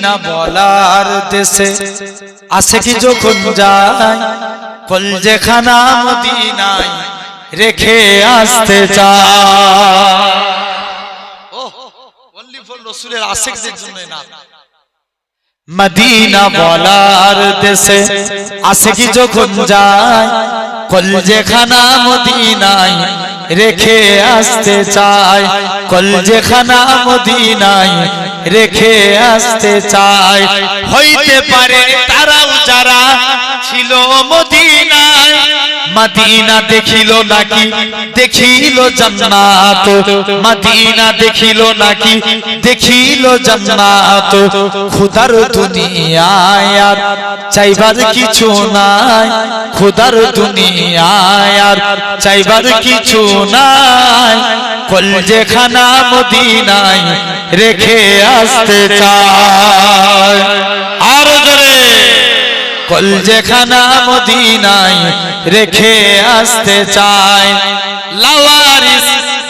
Medina বলার দেশে আসে কি যখন যায়? কল যেখানা মদিনায় রেখে আসতে ও রসুলের না। মদিনা বলার দেশে আসে কি যখন যায়? কল যেখানা মদিনায় রেখে আসতে চাই যেখানা মদিনায় রেখে আসতে চাই হইতে পারে তারাও যারা ছিল মদিনায় মদিনা দেখিল নাকি? দেখিল জান্নাত। মদিনা দেখিল নাকি? দেখিল জান্নাত। খুদার দুনিয়ায় চাইবার কিছু নাই। খুদার দুনিয়ায় চাইবার কিছু নাই। কল যেখানা মদিনায় রেখে আসতে চায়। কল যেখানা মদিনায় রেখে আসতে চায়। লাওয়ারিস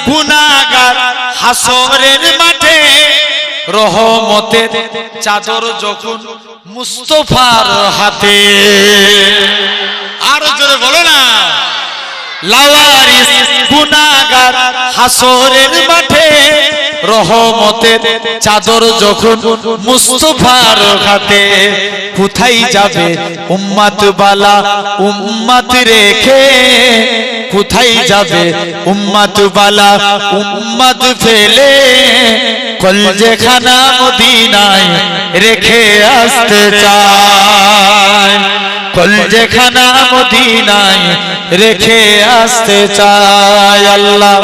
গুনাগার হাসরের মাঠে রহমতের চাদর যখন মুস্তফার হাতে। আর জোরে বলো না। লাওয়ারিস গুনাগার হাসরের মাঠে রহমতের চাদর যখন মুস্তফার হাতে কোথায় যাবে? উম্মাত বালা উম্মাত রেখে কোথায় যাবে? উম্মাত বালা উম্মাত ফেলে কল যেখানা মদিনায় রেখে আসতে চায়। কল যেখানা মদিনায় রেখে আসতে চায় আল্লাহ।